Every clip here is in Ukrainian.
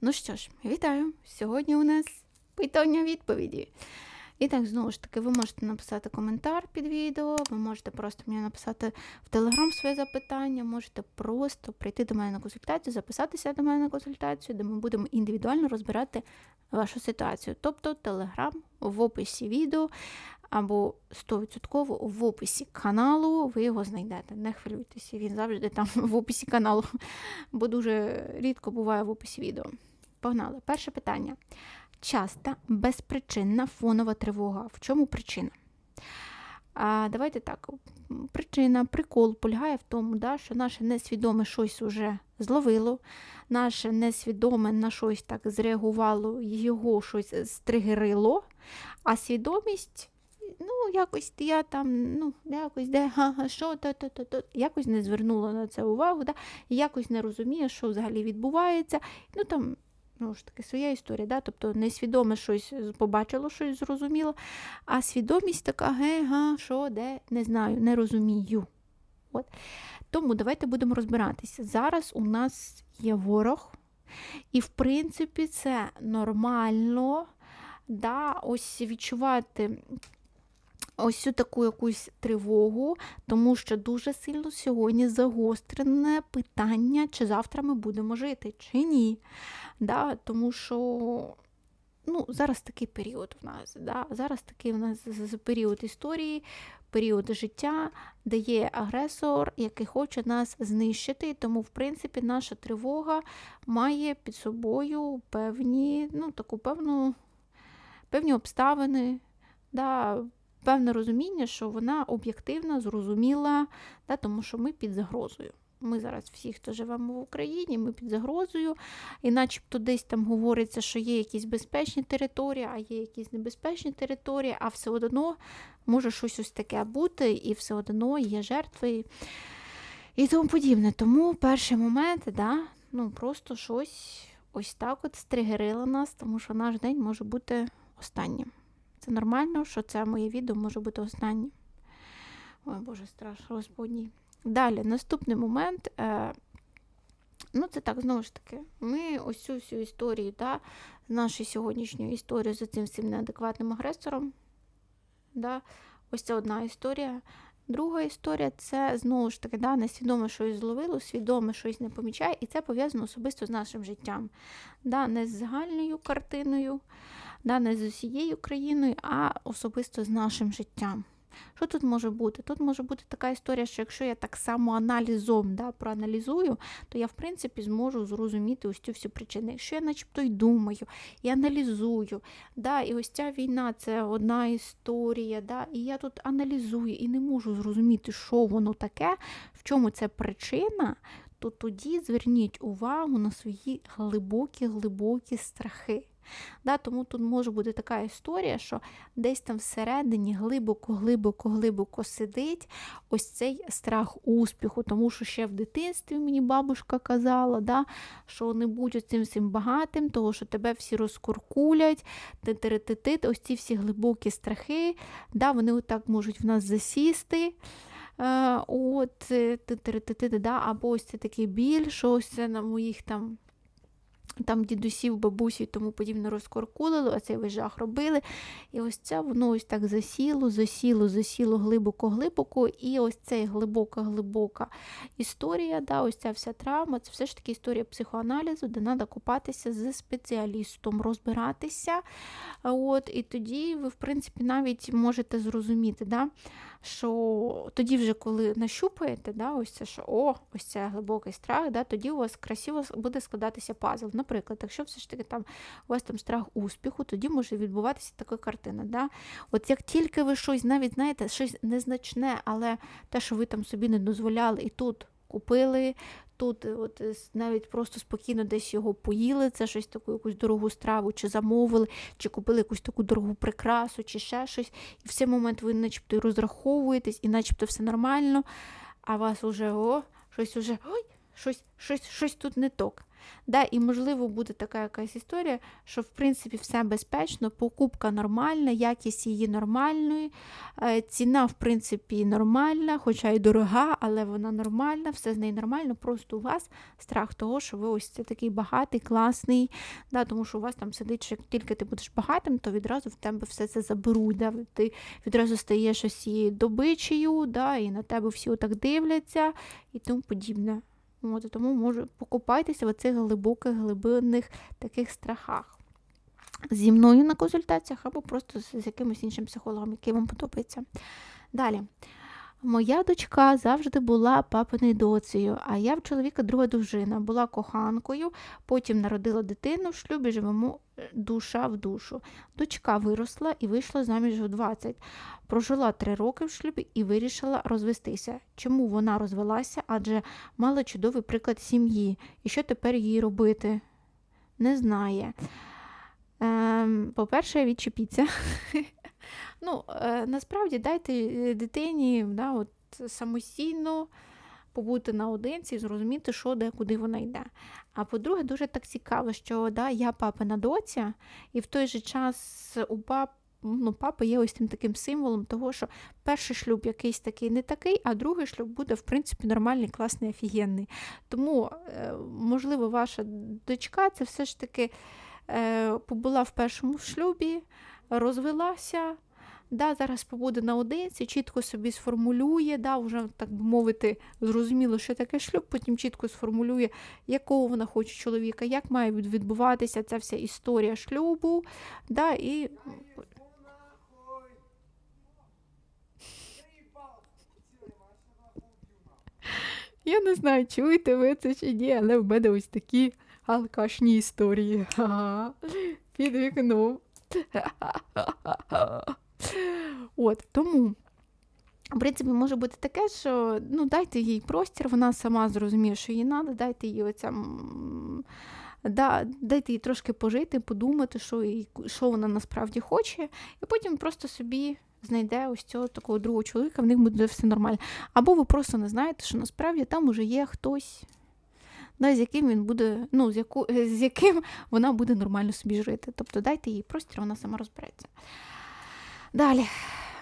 Ну що ж, вітаю! Сьогодні у нас питання відповіді. І так, знову ж таки, ви можете написати коментар під відео, ви можете просто мені написати в Телеграм своє запитання, можете просто прийти до мене на консультацію, записатися до мене на консультацію, де ми будемо індивідуально розбирати вашу ситуацію. Тобто Телеграм в описі відео або 100% в описі каналу, ви його знайдете. Не хвилюйтеся, він завжди там в описі каналу, бо дуже рідко буває в описі відео. Погнали. Перше питання. Часта безпричинна фонова тривога. В чому причина? А, Давайте так. Причина, прикол полягає в тому, да, що наше несвідоме щось уже зловило, наше несвідоме на щось так зреагувало, його щось стригерило, а свідомість. Ну, якось я там, ну, якось де, ага, що, то, то, то, то, якось не звернула на це увагу, да, якось не розуміє, що взагалі відбувається. Ну, там, ну ж таки, своя історія, да? тобто несвідоме щось побачило, щось зрозуміло, а свідомість така, ге, га, що, де, не знаю, не розумію. От. Тому давайте будемо розбиратися. Зараз у нас є ворог, і, в принципі, це нормально да, ось відчувати ось цю таку якусь тривогу, тому що дуже сильно сьогодні загострене питання, чи завтра ми будемо жити, чи ні. Да, Тому що ну, зараз такий період в нас. Да, Зараз такий в нас період історії, період життя, де є агресор, який хоче нас знищити. Тому, в принципі, наша тривога має під собою певні, ну, таку певну, певні обставини. Да, Певне розуміння, що вона об'єктивна, зрозуміла, да, тому що ми під загрозою. Ми зараз всі, хто живемо в Україні, ми під загрозою, і начебто десь там говориться, що є якісь безпечні території, а є якісь небезпечні території, а все одно може щось ось таке бути, і все одно є жертви і тому подібне. Тому перший момент, да, ну просто щось ось так от стригерило нас, тому що наш день може бути останнім. Це нормально, що це моє відео може бути останнім. Ой, Боже, страшно, Господній. Далі, наступний момент. Е, Ну, це так, знову ж таки, ми ось всю історію, да, нашу сьогоднішню історію з цим всім неадекватним агресором. Да, Ось це одна історія. Друга історія це знову ж таки да, несвідоме щось зловило, свідоме щось не помічає, і це пов'язано особисто з нашим життям. Да, Не з загальною картиною, да, не з усією країною, а особисто з нашим життям. Що тут може бути? Тут може бути така історія, що якщо я так само аналізом да, проаналізую, то я, в принципі, зможу зрозуміти ось цю всю причину. Якщо я начебто й думаю, і аналізую, да, і ось ця війна це одна історія, да, і я тут аналізую і не можу зрозуміти, що воно таке, в чому це причина, то тоді зверніть увагу на свої глибокі-глибокі страхи. Да, Тому тут може бути така історія, що десь там всередині глибоко-глибоко-глибоко сидить ось цей страх успіху, тому що ще в дитинстві мені бабушка казала, да, що не будь оцим всім багатим, того що тебе всі розкуркулять, ти ось ці всі глибокі страхи, да, вони отак можуть в нас засісти. Е, от, да, Або ось це такий біль, що ось це на моїх там там дідусів, бабусі і тому подібне розкоркулило, а цей весь жах робили. І ось це воно ось так засіло, засіло, засіло глибоко-глибоко. І ось ця глибока-глибока історія, да, ось ця вся травма, це все ж таки історія психоаналізу, де треба купатися з спеціалістом, розбиратися. От, І тоді ви, в принципі, навіть можете зрозуміти, да, що тоді, вже коли нащупаєте, да, ось це, що о, ось це глибокий страх, да, тоді у вас красиво буде складатися пазл. Наприклад, якщо все ж таки там у вас там страх успіху, тоді може відбуватися така картина. Да? От як тільки ви щось, навіть знаєте, щось незначне, але те, що ви там собі не дозволяли, і тут купили. Тут от навіть просто спокійно десь його поїли, це щось таку якусь дорогу страву, чи замовили, чи купили якусь таку дорогу прикрасу, чи ще щось. І в цей момент ви начебто розраховуєтесь, і начебто все нормально, а вас уже о, щось уже ой, щось щось, щось тут не ток. Да, і, можливо, буде така якась історія, що в принципі все безпечно, покупка нормальна, якість її нормальної, е, ціна, в принципі, нормальна, хоча й дорога, але вона нормальна, все з нею нормально. Просто у вас страх того, що ви ось це такий багатий, класний, да, тому що у вас там сидить, що як тільки ти будеш багатим, то відразу в тебе все це заберуть. Да, Ти відразу стаєш ось цією добичею, да, і на тебе всі отак дивляться і тому подібне. От, тому може покупайтеся в цих глибоких, глибинних таких страхах. Зі мною на консультаціях або просто з якимось іншим психологом, який вам подобається. Далі. Моя дочка завжди була папиною доцею, а я в чоловіка друга дружина, була коханкою, потім народила дитину в шлюбі, живемо е, душа в душу. Дочка виросла і вийшла заміж у 20. Прожила три роки в шлюбі і вирішила розвестися. Чому вона розвелася? Адже мала чудовий приклад сім'ї. І що тепер їй робити? Не знає. Ем, по-перше, відчепіться. ну, е, насправді дайте е, дитині да, от, самостійно побути наодинці і зрозуміти, що де, куди вона йде. А по-друге, дуже так цікаво, що да, я папина доця, і в той же час у пап, ну, папа є ось тим таким символом того, що перший шлюб якийсь такий не такий, а другий шлюб буде, в принципі, нормальний, класний, офігенний. Тому, е, можливо, ваша дочка це все ж таки побула в першому шлюбі, розвелася. Да, Зараз побуде наодинці, чітко собі сформулює, да, вже, так би мовити, зрозуміло, що таке шлюб, потім чітко сформулює, якого вона хоче чоловіка, як має відбуватися ця вся історія шлюбу. Да, і... Я не знаю, чуєте ви це чи ні, але в мене ось такі алкашні історії. Ага. Під вікном. От, тому, в принципі, може бути таке, що ну, дайте їй простір, вона сама зрозуміє, що їй треба, дайте їй оця. Да, Дайте їй трошки пожити, подумати, що їй, що вона насправді хоче, і потім просто собі знайде ось цього такого другого чоловіка, в них буде все нормально. Або ви просто не знаєте, що насправді там уже є хтось, да, з яким він буде, ну, з, яку, з яким вона буде нормально собі жити. Тобто дайте їй простір, вона сама розбереться. Далі.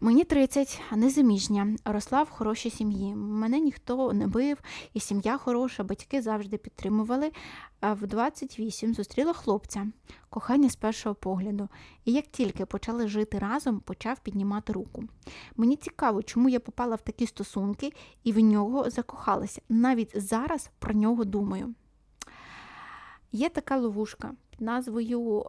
Мені 30, незаміжня, росла в хорошій сім'ї. Мене ніхто не бив, і сім'я хороша, батьки завжди підтримували. В 28 зустріла хлопця, кохання з першого погляду. І як тільки почали жити разом, почав піднімати руку. Мені цікаво, чому я попала в такі стосунки і в нього закохалася. Навіть зараз про нього думаю. Є така ловушка під назвою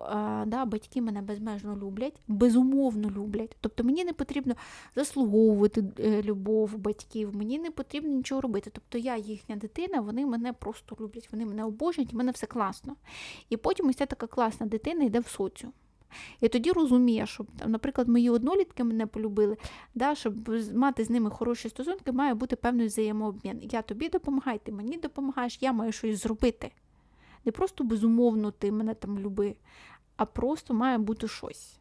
да, Батьки мене безмежно люблять, безумовно люблять. Тобто мені не потрібно заслуговувати е, любов батьків, мені не потрібно нічого робити. Тобто я їхня дитина, вони мене просто люблять, вони мене обожнюють, і мене все класно. І потім ось ця така класна дитина йде в соціум. І тоді розуміє, що, наприклад, мої однолітки мене полюбили, да, щоб мати з ними хороші стосунки, має бути певний взаємообмін. Я тобі допомагаю, ти мені допомагаєш, я маю щось зробити. Не просто безумовно ти мене там люби, а просто має бути щось.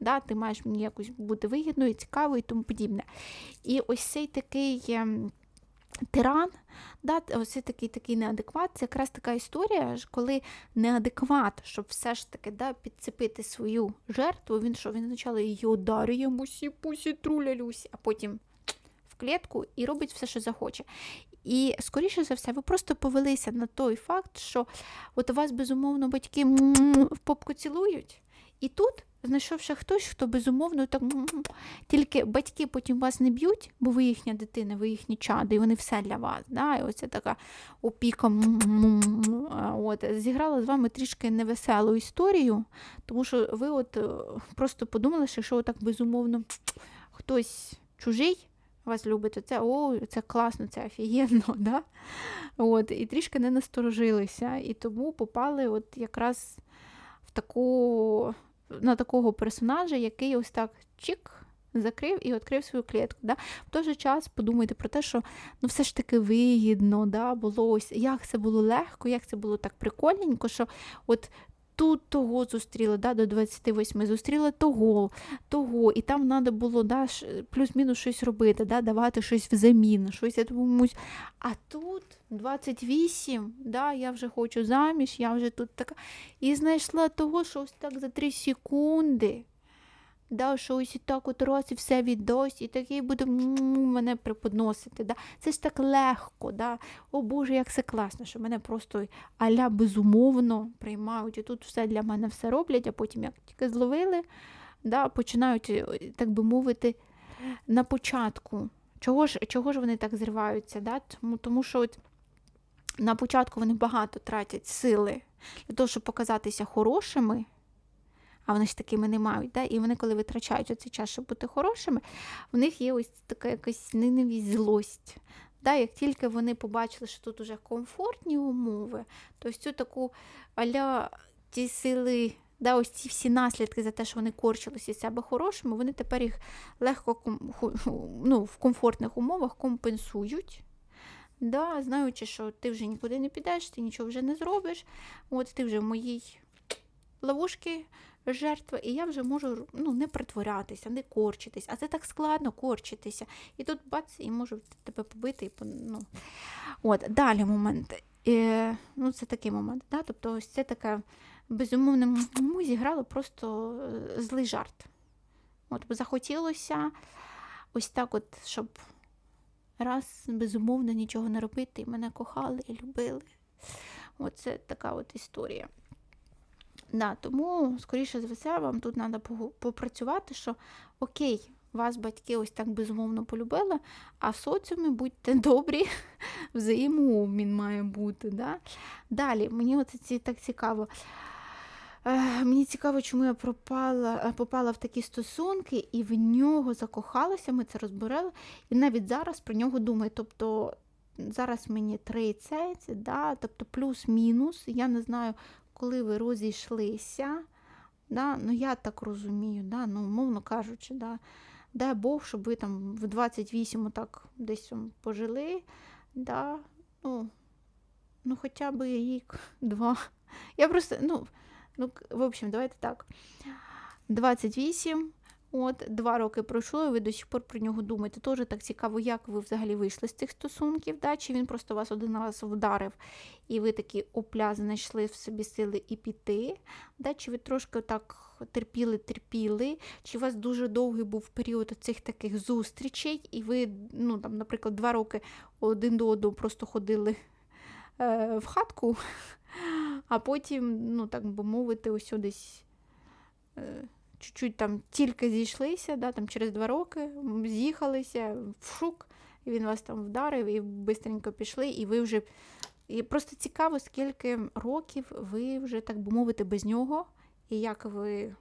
Да? Ти маєш мені якось бути вигідною, цікавою і тому подібне. І ось цей такий ем, тиран, да, ось такий такий неадекват, це якраз така історія, коли неадекват, щоб все ж таки да, підцепити свою жертву, він що, він спочатку її ударює, мусі, пусі, труля, люсі, а потім в клітку і робить все, що захоче. І, скоріше за все, ви просто повелися на той факт, що от вас, безумовно, батьки в попку цілують, і тут, знайшовши хтось, хто безумовно так тільки батьки потім вас не б'ють, бо ви їхня дитина, ви їхні чади, і вони все для вас. Да? І оце така опіка от, зіграла з вами трішки невеселу історію, тому що ви от е, просто подумали, що якщо так безумовно хтось чужий вас любить, то це о, це класно, це офігенно, да? От, і трішки не насторожилися. І тому попали от якраз в таку, на такого персонажа, який ось так чик. Закрив і відкрив свою клітку. Да? В той же час подумайте про те, що ну все ж таки вигідно, да, було ось, як це було легко, як це було так прикольненько, що от тут того зустріла, да, до 28 зустріла того, того, і там треба було да, плюс-мінус щось робити, да, давати щось взамін, щось я думаю, а тут 28, да, я вже хочу заміж, я вже тут така. І знайшла того, що ось так за 3 секунди. Да, що ось і так от раз і все віддасть, і такий буде мене преподносити. Да. Це ж так легко. Да. О Боже, як це класно, що мене просто аля безумовно приймають. І тут все для мене все роблять, а потім, як тільки зловили, да, починають, е, так би мовити, на початку. Чого ж, чого ж вони так зриваються? Да? Тому, тому що от на початку вони багато тратять сили для того, щоб показатися хорошими, а вони ж такими не мають. Да? І вони, коли витрачають оцей час, щоб бути хорошими, в них є ось така якась ненавість, злость. Да, як тільки вони побачили, що тут уже комфортні умови, то ось цю таку аля ті сили, да, ось ці всі наслідки за те, що вони корчилися із себе хорошими, вони тепер їх легко ну, в комфортних умовах компенсують. Да, знаючи, що ти вже нікуди не підеш, ти нічого вже не зробиш. От ти вже в моїй ловушці жертва, і я вже можу ну, не притворятися, не корчитись. А це так складно корчитися. І тут бац, і можу тебе побити. І, ну. От, далі момент. Е, ну, це такий момент. Да? Тобто, ось це таке безумовне му зіграло просто е, злий жарт. От, захотілося ось так, от, щоб раз безумовно нічого не робити, і мене кохали і любили. Оце така от історія. Да, тому, скоріше за все, вам тут треба попрацювати, що окей, вас батьки ось так безумовно полюбили, а в соціумі будьте добрі, взаємообмін має бути. Да? Далі, мені оце так цікаво. Мені цікаво, чому я пропала, е, попала в такі стосунки і в нього закохалася, ми це розбирали, і навіть зараз про нього думаю. Тобто зараз мені 30, да, тобто плюс-мінус. Я не знаю, коли ви розійшлися. Да, ну я так розумію, да, ну, мовно кажучи, да, дай Бог, щоб ви там в 28 так десь пожили. Да, ну, ну хоча б рік, два. Я просто, ну, ну, в общем, давайте так. 28, от, два роки пройшло, і ви до сих пор про нього думаєте. Теж так цікаво, як ви взагалі вийшли з цих стосунків, да? чи він просто вас один раз вдарив, і ви такі опля знайшли в собі сили і піти, да? чи ви трошки так терпіли, терпіли, чи у вас дуже довгий був період цих таких зустрічей, і ви, ну, там, наприклад, два роки один до одного просто ходили е, в хатку, а потім, ну, так би мовити, ось десь е, чуть-чуть там тільки зійшлися, да, там через два роки з'їхалися в шук, і він вас там вдарив, і бистренько пішли, і ви вже. І просто цікаво, скільки років ви вже, так би мовити, без нього, і як ви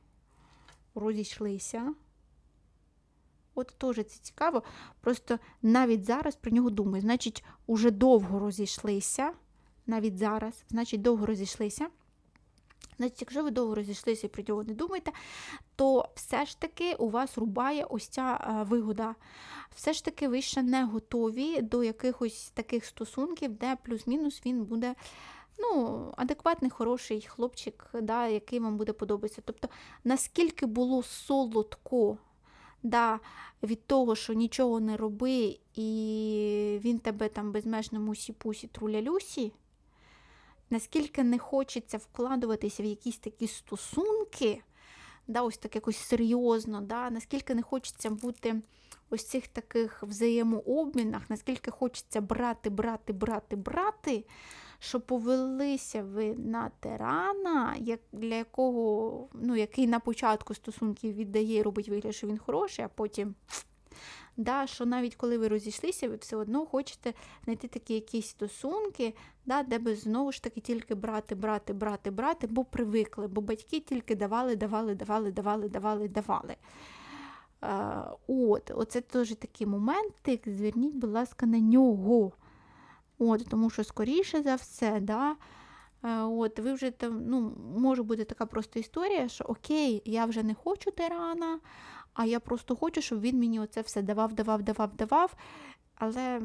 розійшлися. От теж це цікаво. Просто навіть зараз про нього думаю. Значить, уже довго розійшлися. Навіть зараз, значить, довго розійшлися. Значить, якщо ви довго розійшлися і про нього не думаєте, то все ж таки у вас рубає ось ця е, вигода. Все ж таки ви ще не готові до якихось таких стосунків, де плюс-мінус він буде ну, адекватний, хороший хлопчик, да, який вам буде подобатися. Тобто, наскільки було солодко да, від того, що нічого не роби, і він тебе там безмежно мусі-пусі труля-люсі, наскільки не хочеться вкладуватися в якісь такі стосунки, да, ось так якось серйозно, да, наскільки не хочеться бути ось цих таких взаємообмінах, наскільки хочеться брати, брати, брати, брати, що повелися ви на тирана, як, для якого, ну, який на початку стосунків віддає і робить вигляд, що він хороший, а потім. Да, що навіть коли ви розійшлися, ви все одно хочете знайти такі якісь стосунки, да, де би знову ж таки тільки брати, брати, брати, брати, бо привикли, бо батьки тільки давали, давали, давали, давали, давали, давали. Е, от, Оце теж такий моментик, зверніть, будь ласка, на нього. От, Тому що, скоріше за все, да, е, от, ви вже там, ну, може бути така просто історія, що окей, я вже не хочу тирана, а я просто хочу, щоб він мені оце все давав, давав, давав, давав. Але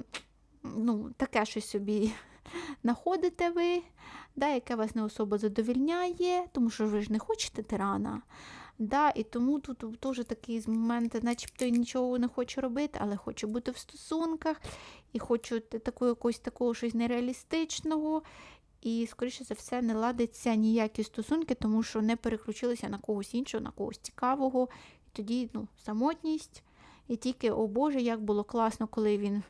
ну, таке щось собі знаходите ви, да, яке вас не особо задовільняє, тому що ви ж не хочете тирана. Да, і тому тут теж такий момент, начебто я нічого не хочу робити, але хочу бути в стосунках, і хочу таку якогось такого щось нереалістичного. І, скоріше за все, не ладиться ніякі стосунки, тому що не переключилися на когось іншого, на когось цікавого. Тоді ну, самотність. І тільки, о Боже, як було класно, коли він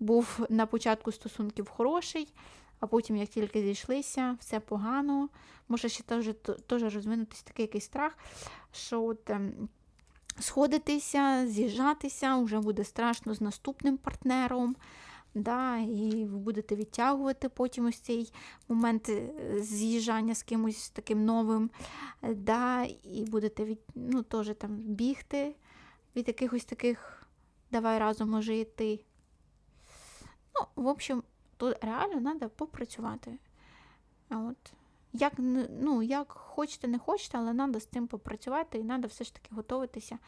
був на початку стосунків хороший, а потім, як тільки зійшлися, все погано. Може ще теж, теж розвинутися такий якийсь страх, що от, ем, сходитися, з'їжджатися вже буде страшно з наступним партнером. Да, і ви будете відтягувати потім ось цей момент е, з'їжджання з кимось таким новим. Да, і будете від, ну, теж там бігти від якихось таких давай разом жити. Ну, в общем, тут реально треба попрацювати. От. Як, ну, як хочете, не хочете, але треба з цим попрацювати і треба все ж таки готуватися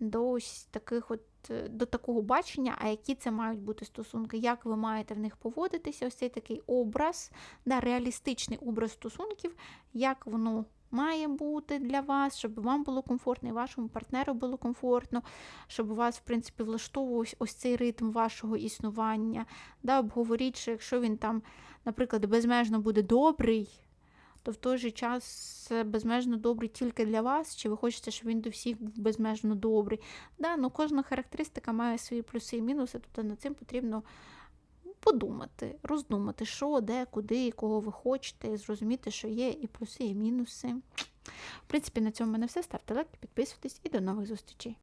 до ось таких от, до такого бачення, а які це мають бути стосунки, як ви маєте в них поводитися, ось цей такий образ, да, реалістичний образ стосунків, як воно має бути для вас, щоб вам було комфортно і вашому партнеру було комфортно, щоб у вас, в принципі, влаштовувався ось цей ритм вашого існування. Да, обговоріть, що якщо він там, наприклад, безмежно буде добрий, то в той же час безмежно добрий тільки для вас, чи ви хочете, щоб він до всіх був безмежно добрий. Да, ну, кожна характеристика має свої плюси і мінуси, тобто над цим потрібно подумати, роздумати, що, де, куди, кого ви хочете, зрозуміти, що є і плюси, і мінуси. В принципі, на цьому мене все. Ставте лайки, підписуйтесь і до нових зустрічей.